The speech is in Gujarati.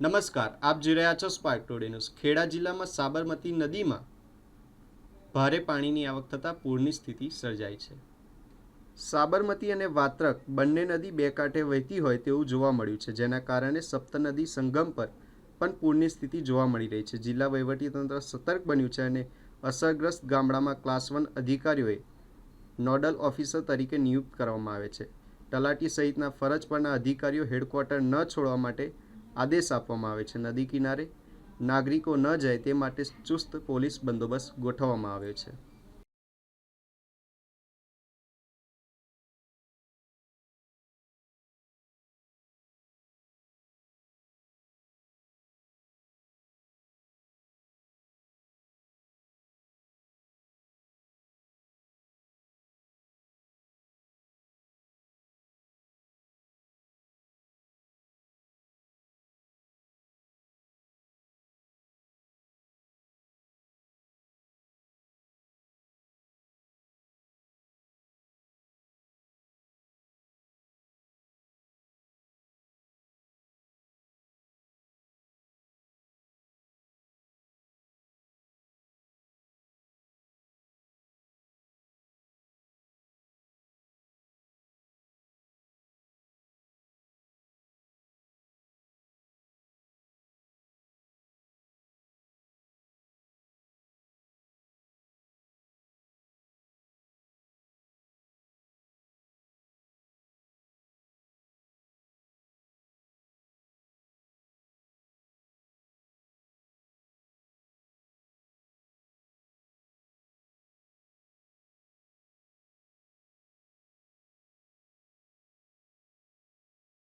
નમસ્કાર, આપ જોઈ રહ્યા છો સ્પાર્ક ટુડે ન્યૂઝ ખેડા જિલ્લામાં સાબરમતી નદીમાં ભારે પાણીની આવક થતાં પૂરની સ્થિતિ સર્જાઈ છે. સાબરમતી અને વાત્રક બંને નદી બે કાંઠે વહેતી હોય તેવું જોવા મળ્યું છે, જેના કારણે સપ્તનદી સંગમ પર પણ પૂરની સ્થિતિ જોવા મળી રહી છે. જિલ્લા વહીવટીતંત્ર સતર્ક બન્યું છે અને અસરગ્રસ્ત ગામડામાં ક્લાસ વન અધિકારીઓએ નોડલ ઓફિસર તરીકે નિયુક્ત કરવામાં આવે છે. તલાટી સહિતના ફરજ પરના અધિકારીઓ હેડક્વાર્ટર ન છોડવા માટે આદેશ આપવામાં આવે છે. નદી કિનારે નાગરિકો ન જાય તે માટે ચુસ્ત પોલીસ બંદોબસ્ત ગોઠવવામાં આવ્યો છે.